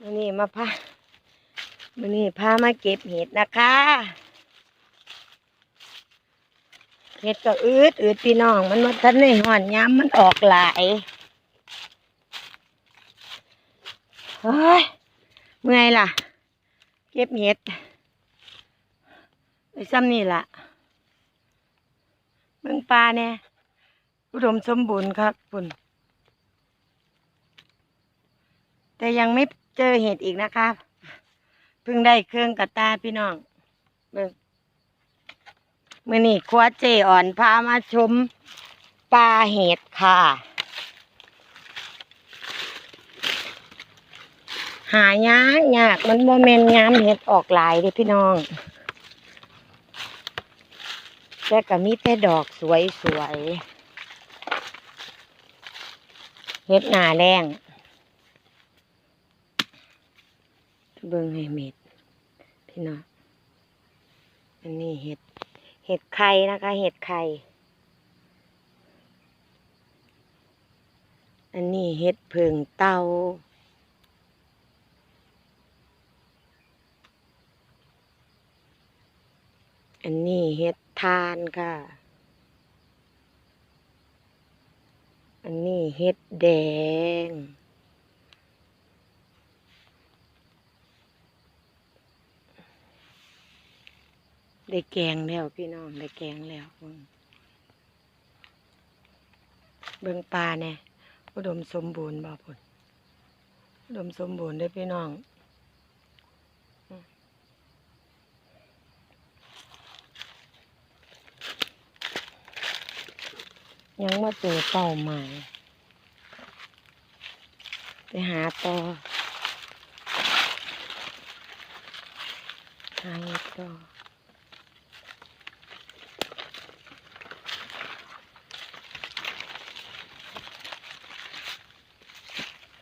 มื่อนี้มาพามื่อนี้พามาเก็บเห็ดนะคะเห็ดก็อืดอืดพี่น้อง มันมาทันในห่อนย้ำมันออกหลายเฮ้ยเมื่อยล่ะ เก็บเห็ดไปซ้ำนี่ล่ะเมืองปลาเนี่ยอุดมสมบูรณ์ครับคุณแต่ยังไม่ เจอเห็ดอีกนะคะเพิ่งได้เครื่องกระตาพี่น้องเบิ่งมื่อนี้ครัวเจอ่อนพามาชมปลาเห็ดค่ะ หายากยากมันโมเมนยามเห็ดออกหลายเด้พี่น้องแต่ก็มีแต่ดอกสวยสวยๆเห็ดหนาแรง เบิ่งให้เม็ด พี่น้อง อันนี้เห็ด เห็ดไข่นะคะ เห็ดไข่ อันนี้เห็ดเพิงเตาอันนี้เห็ดทานค่ะ อันนี้เห็ดแดง ได้แกงแล้วพี่น้องได้แกงแล้วเบิ่งเบิ่งปลาเนี่ยอุดมสมบูรณ์บ่พุ่นอุดมสมบูรณ์เด้พี่น้องยังว่าเจอเป้าหมายไปหาต่อหาต่อ